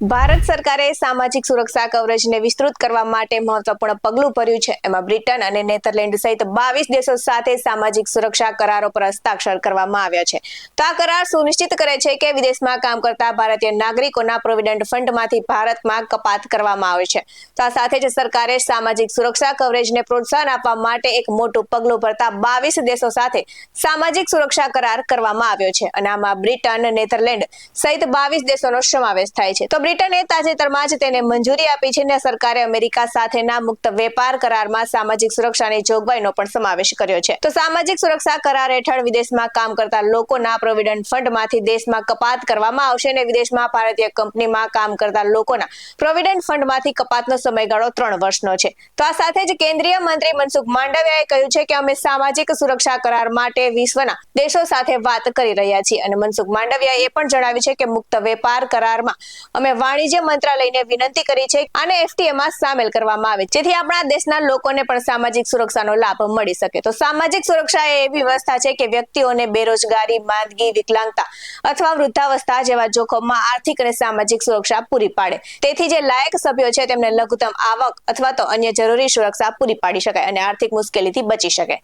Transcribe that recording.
ભારત સરકારે સામાજિક સુરક્ષા કવરેજને વિસ્તૃત કરવા માટે મહત્વપૂર્ણ પગલું ભર્યું છે. એમાં બ્રિટન અને નેધરલેન્ડ સહિત બાવીસ દેશો સાથે સામાજિક સુરક્ષા કરારો પર હસ્તાક્ષર કરવામાં આવ્યા છે. તો આ કરાર સુનિશ્ચિત કરે છે કે વિદેશમાં કામ કરતા ભારતીય નાગરિકોના પ્રોવિડન્ટ ફંડમાંથી ભારતમાં કપાત કરવામાં આવે છે. તો આ સાથે જ સરકારે સામાજિક સુરક્ષા કવરેજને પ્રોત્સાહન આપવા માટે એક મોટું પગલું ભરતા બાવીસ દેશો સાથે સામાજિક સુરક્ષા કરાર કરવામાં આવ્યો છે. અને આમાં બ્રિટન, નેધરલેન્ડ સહિત બાવીસ દેશોનો સમાવેશ થાય છે. તો બ્રિટને તાજેતરમાં જ તેને મંજૂરી આપી છે અને સરકારે અમેરિકા સાથેના મુક્ત વેપાર કરારમાં સામાજિક સુરક્ષાની જોગવાઈનો પણ સમાવેશ કર્યો છે. તો સામાજિક સુરક્ષા કરાર હેઠળ વિદેશમાં કામ કરતા લોકોના પ્રોવિડન્ટ ફંડમાંથી દેશમાં કપાત કરવામાં આવશે અને વિદેશમાં ભારતીય કંપનીમાં કામ કરતા લોકોના પ્રોવિડન્ટ ફંડમાંથી કપાતનો સમયગાળો ત્રણ વર્ષનો છે. તો આ સાથે જ કેન્દ્રીય મંત્રી મનસુખ માંડવિયાએ કહ્યું છે કે અમે સામાજિક સુરક્ષા કરાર માટે વિશ્વના દેશો સાથે વાત કરી રહ્યા છીએ અને મનસુખ માંડવિયાએ એ પણ જણાવ્યું છે કે મુક્ત વેપાર કરારમાં અમે વાણિજ્ય મંત્રાલયને વિનંતી કરી છે અને એફટીએમાં સામેલ કરવામાં આવે. જેથી આપણા દેશના લોકોને પણ સામાજિક સુરક્ષાનો લાભ મળી શકે. તો સામાજિક સુરક્ષા એ એવી વ્યવસ્થા છે કે વ્યક્તિઓને બેરોજગારી, માંદગી, વિકલાંગતા અથવા વૃદ્ધાવસ્થા જેવા જોખમમાં આર્થિક અને સામાજિક સુરક્ષા પૂરી પાડે. તેથી જે લાયક સભ્યો છે તેમને લઘુત્તમ આવક અથવા તો અન્ય જરૂરી સુરક્ષા પૂરી પાડી શકાય અને આર્થિક મુશ્કેલીથી બચી શકે.